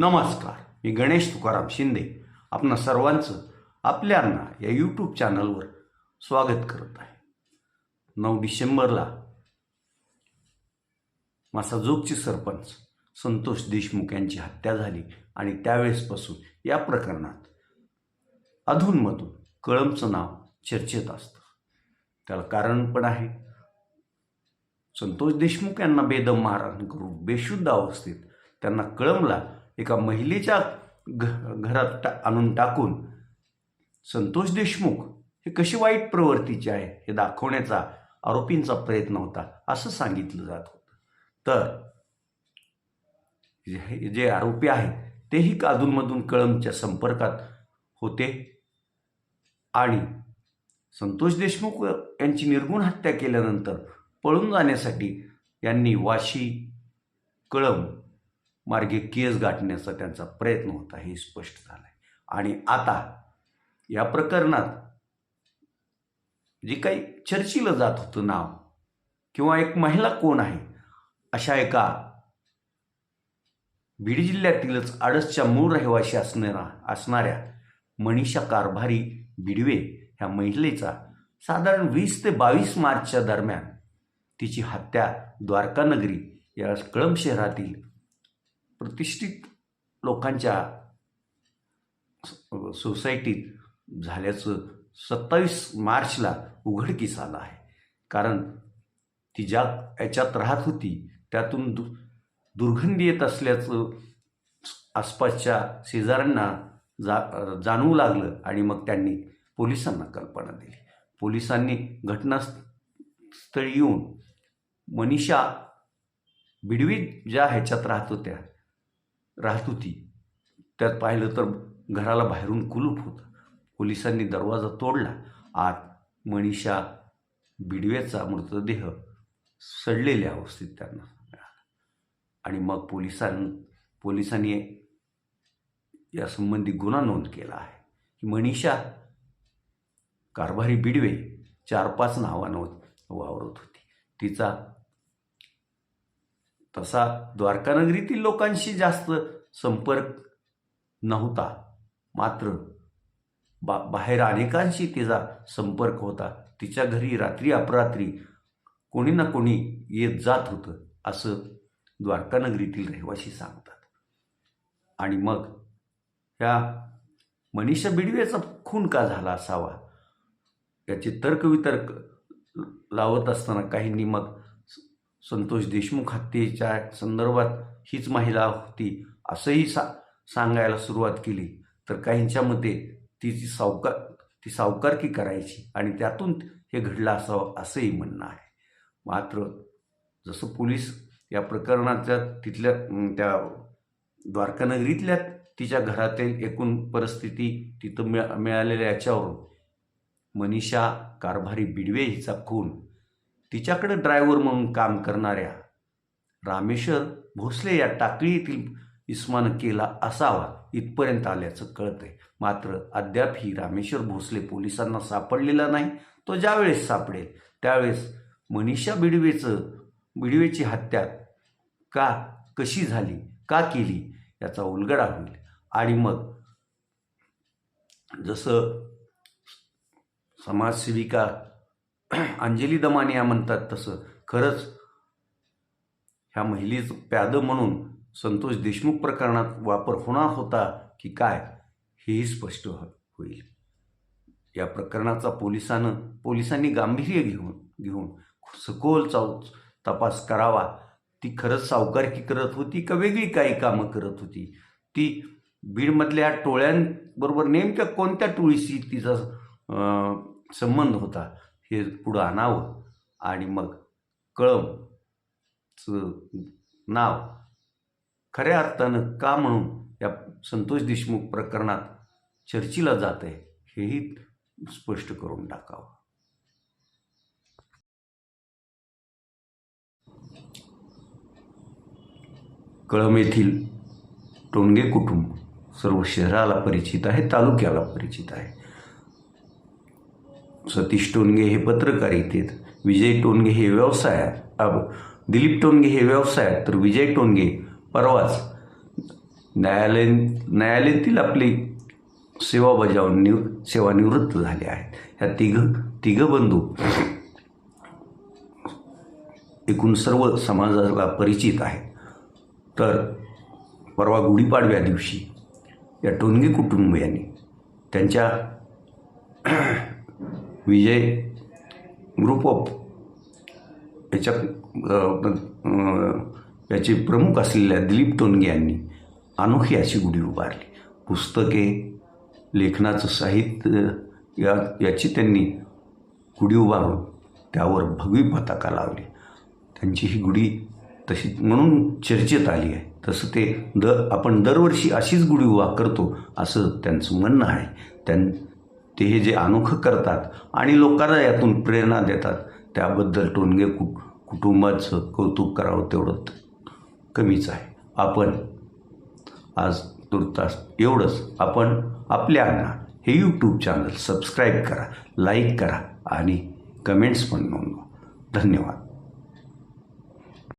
नमस्कार मी गणेश तुकाराम शिंदे आपणा सर्वांचं आपल्यांना या यूट्यूब चॅनलवर स्वागत करत आहे. नऊ डिसेंबरला मासाजोगचे सरपंच संतोष देशमुख यांची हत्या झाली आणि त्यावेळेसपासून या प्रकरणात अधूनमधून कळमचं नाव चर्चेत असतं. त्याला कारण पण आहे. संतोष देशमुख यांना बेदम मारहाण करून बेशुद्ध अवस्थेत त्यांना कळमला एका महिलेच्या घ घरात टा आणून टाकून संतोष देशमुख हे कशी वाईट प्रवृत्तीचे आहे हे दाखवण्याचा आरोपींचा प्रयत्न होता असं सांगितलं जात होतं. तर जे जे आरोपी आहेत तेही अधूनमधून कळमच्या संपर्कात होते आणि संतोष देशमुख यांची निर्गुण हत्या केल्यानंतर पळून जाण्यासाठी यांनी वाशी कळम मार्गे केस गाठण्याचा त्यांचा प्रयत्न होता हे स्पष्ट झालं आहे आणि आता या प्रकरणात जे काही चर्चिलं जात होतं नाव किंवा एक महिला कोण आहे अशा एका बीड जिल्ह्यातीलच आडसच्या मूळ रहिवाशी असणारा असणाऱ्या मनीषा कारभारी बिडवे ह्या महिलेचा साधारण वीस ते बावीस मार्चच्या दरम्यान तिची हत्या द्वारकानगरी या कळंब शहरातील प्रतिष्ठित लोकांच्या सोसायटीत झाल्याचं सत्तावीस मार्चला उघडकीस आलं आहे. कारण ती ज्या याच्यात राहत होती त्यातून दु दुर्गंधी येत असल्याचं आसपासच्या शेजाऱ्यांना जा जाणवू लागलं आणि मग त्यांनी पोलिसांना कल्पना दिली. पोलिसांनी घटनास्थळी येऊन मनीषा बिडवी ज्या ह्याच्यात राहत होत्या राहत होती. त्यात पाहिलं तर घराला बाहेरून कुलूप होतं. पोलिसांनी दरवाजा तोडला. आत मनीषा बिडवेचा मृतदेह सडलेल्या अवस्थेत त्यांना मिळाला आणि मग पोलिसां पोलिसांनी यासंबंधी गुन्हा नोंद केला आहे की मनीषा कारभारी बिडवे चार पाच नावानं वावरत होती. तिचा तसा द्वारकानगरीतील लोकांशी जास्त संपर्क नव्हता. मात्र बा बाहेर अनेकांशी तिचा संपर्क होता. तिच्या घरी रात्री अपरात्री कोणी ना कोणी येत जात होतं असं द्वारकानगरीतील रहिवासी सांगतात. आणि मग ह्या मनीषा बिडवेचा खून का झाला असावा? याचे तर्कवितर्क लावत असताना काहींनी मग संतोष देशमुख हत्येच्या संदर्भात हीच महिला होती असंही सा सांगायला सुरुवात केली. तर काहींच्या मते तिची सावकार ती सावकारकी करायची आणि त्यातून हे घडलं असावं असंही म्हणणं आहे. मात्र जसं पोलीस या प्रकरणाच्या तिथल्या त्या द्वारकानगरीतल्या तिच्या घरातील एकूण परिस्थिती तिथं मिळा मिळालेल्या याच्यावरून मनीषा कारभारी बिडवे हिचा खून तिच्याकडे ड्रायव्हर म्हणून काम करणाऱ्या रामेश्वर भोसले या टाकळीतील इस्मानं केला असावा इथपर्यंत आल्याचं कळतंय. मात्र अद्याप ही रामेश्वर भोसले पोलिसांना सापडलेला नाही तो ज्यावेळेस सापडेल त्यावेळेस मनीषा बिडवेचं बिडवेची हत्या का कशी झाली का केली याचा उलगडा होईल. आणि मग जसं समाजसेविका अंजली दमाने या म्हणतात तसं. खरंच ह्या महिलेचं प्यादं म्हणून संतोष देशमुख प्रकरणात वापर होणार होता की काय हेही स्पष्ट होईल. या प्रकरणाचा पोलिसानं पोलिसांनी गांभीर्य घेऊन घेऊन सखोल चाव तपास करावा. ती खरंच सावकारकी करत होती का वेगळी काही कामं करत होती? ती बीडमधल्या टोळ्यांबरोबर नेमक्या कोणत्या टोळीशी तिचा संबंध होता? हे पुढं आणावं आणि मग कळमचं नाव खऱ्या अर्थानं का म्हणून या संतोष देशमुख प्रकरणात चर्चेला जात आहे हेही स्पष्ट करून टाकावं. कळम येथील टोंगे कुटुंब सर्व शहराला परिचित आहे तालुक्याला परिचित आहे. सतीश टोनगे हे पत्रकारितेत आहेत विजय टोनगे हे व्यवसायात अब दिलीप टोनगे हे व्यवसायात तर विजय टोनगे परवाच. न्यायालयीन न्यायालयातील आपली सेवा बजावून निव सेवानिवृत्त झाले आहेत. ह्या तिघं तिघं बंधू एकूण सर्व समाजाला परिचित आहेत. तर परवा गुढीपाडव्या दिवशी या टोनगे कुटुंबियांनी त्यांच्या विजय ग्रुप ऑफ याच्या याचे प्रमुख असलेल्या दिलीप टोनगे यांनी अनोखी अशी गुढी उभारली. पुस्तके लेखनाचं साहित्य या याची त्यांनी गुढी उभारून त्यावर भगवी पताका लावली. त्यांची ही गुढी तशी म्हणून चर्चेत आली आहे. तसं ते द आपण दरवर्षी अशीच गुढी उभा करतो असं त्यांचं म्हणणं आहे. त्यां ते हे जे अनोखं करतात आणि लोकांना यातून प्रेरणा देतात त्याबद्दल टोनगे कु कुटुंबाचं कौतुक करावं तेवढं कमीच आहे. आपण आज तुर्तास एवढंच. आपण आपल्या अण्णा हे यूट्यूब चॅनल सबस्क्राईब करा लाईक करा आणि कमेंट्स पण नोंदवा. धन्यवाद.